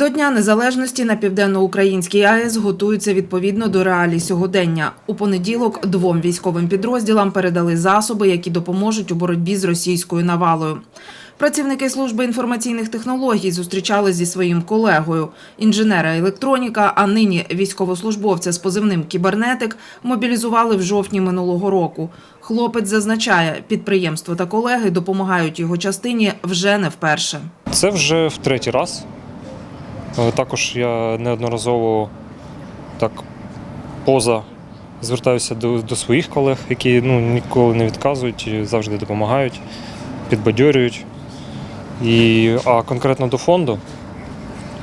До Дня Незалежності на південноукраїнській АЕС готуються відповідно до реалій сьогодення. У понеділок двом військовим підрозділам передали засоби, які допоможуть у боротьбі з російською навалою. Працівники служби інформаційних технологій зустрічались зі своїм колегою. Інженера електроніка, а нині військовослужбовця з позивним кібернетик мобілізували в жовтні минулого року. Хлопець зазначає, підприємство та колеги допомагають його частині вже не вперше. Це вже в третій раз. Е, Також я неодноразово так поза звертаюся до, до своїх колег, які ну, ніколи не відказують, завжди допомагають, підбадьорюють. І, а конкретно до фонду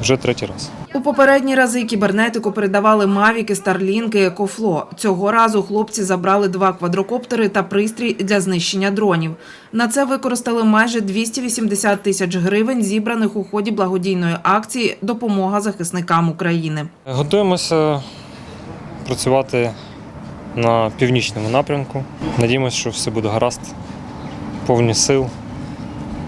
вже третій раз. У попередні рази кібернетику передавали мавіки, старлінки, екофло. Цього разу хлопці забрали два квадрокоптери та пристрій для знищення дронів. На це використали майже 280 тисяч гривень, зібраних у ході благодійної акції Допомога захисникам України. Готуємося працювати на північному напрямку. Надіємося, що все буде гаразд. Повні сил,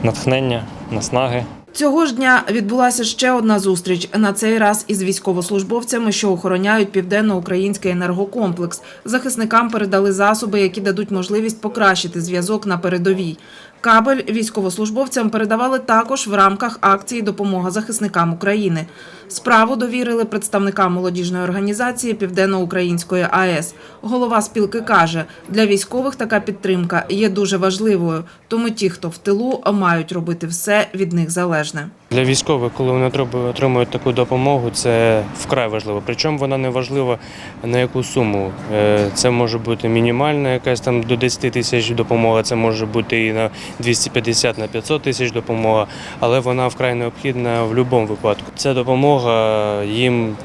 натхнення, наснаги. Цього ж дня відбулася ще одна зустріч. На цей раз із військовослужбовцями, що охороняють південноукраїнський енергокомплекс. Захисникам передали засоби, які дадуть можливість покращити зв'язок на передовій. Кабель військовослужбовцям передавали також в рамках акції Допомога захисникам України. Справу довірили представникам молодіжної організації Південноукраїнської АЕС. Голова спілки каже, для військових така підтримка є дуже важливою, тому ті, хто в тилу, мають робити все від них залежне. Для військових, коли вони отримують таку допомогу, це вкрай важливо. Причому вона не важлива на яку суму. Е, Це може бути мінімальна, якась там до 10 тисяч допомога, це може бути і на 250 на 500 тисяч допомога, але вона вкрай необхідна в будь-якому випадку. Ця допомога їм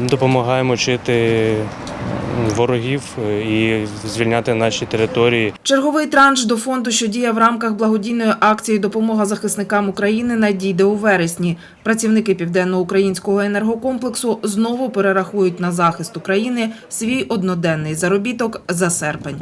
допомагає мочити ворогів е, і звільняти наші території. Черговий транш до фонду, що діє в рамках благодійної акції Допомога захисникам України, надійде у вересні. Працівники південноукраїнського енергокомплексу знову перерахують на захист України свій одноденний заробіток за серпень.